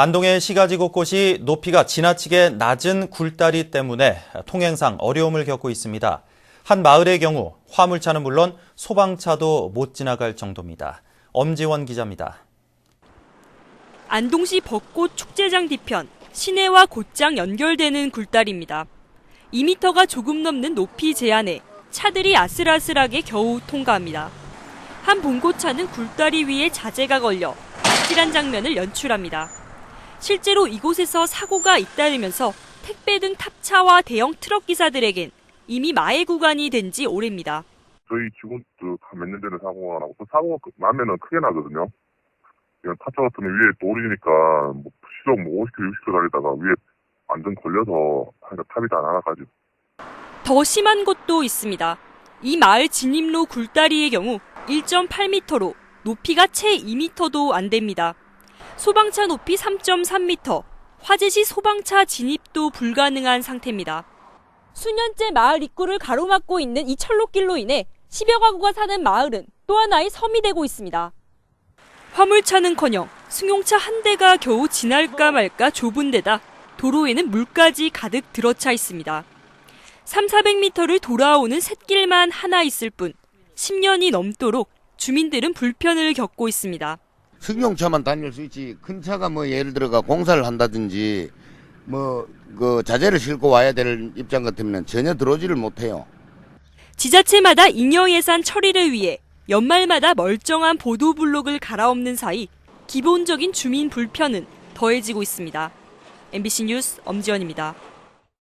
안동의 시가지 곳곳이 높이가 지나치게 낮은 굴다리 때문에 통행상 어려움을 겪고 있습니다. 한 마을의 경우 화물차는 물론 소방차도 못 지나갈 정도입니다. 엄지원 기자입니다. 안동시 벚꽃 축제장 뒤편 시내와 곧장 연결되는 굴다리입니다. 2m가 조금 넘는 높이 제한에 차들이 아슬아슬하게 겨우 통과합니다. 한 봉고차는 굴다리 위에 자재가 걸려 아찔한 장면을 연출합니다. 실제로 이곳에서 사고가 잇따르면서 택배 등 탑차와 대형 트럭 기사들에겐 이미 마의 구간이 된 지 오래입니다. 저희 직원도 몇년 전에 사고가 나고 또 사고가 그- 나면은 크게 나거든요. 그냥 타짜 같은 거 위에 또 오르니까 뭐 시속 뭐 50km, 60km 달리다가 위에 완전 걸려서 탑이 다 날아가지고 더 심한 곳도 있습니다. 이 마을 진입로 굴다리의 경우 1.8m로 높이가 채 2m도 안 됩니다. 소방차 높이 3.3m, 화재 시 소방차 진입도 불가능한 상태입니다. 수년째 마을 입구를 가로막고 있는 이 철로길로 인해 10여 가구가 사는 마을은 또 하나의 섬이 되고 있습니다. 화물차는커녕 승용차 한 대가 겨우 지날까 말까 좁은 데다 도로에는 물까지 가득 들어차 있습니다. 3, 400m를 돌아오는 샛길만 하나 있을 뿐 10년이 넘도록 주민들은 불편을 겪고 있습니다. 승용차만 다닐 수 있지 큰 차가 뭐 예를 들어가 공사를 한다든지 뭐 그 자재를 싣고 와야 될 입장 같으면 전혀 들어오지를 못해요. 지자체마다 잉여 예산 처리를 위해 연말마다 멀쩡한 보도 블록을 갈아엎는 사이 기본적인 주민 불편은 더해지고 있습니다. MBC 뉴스 엄지원입니다.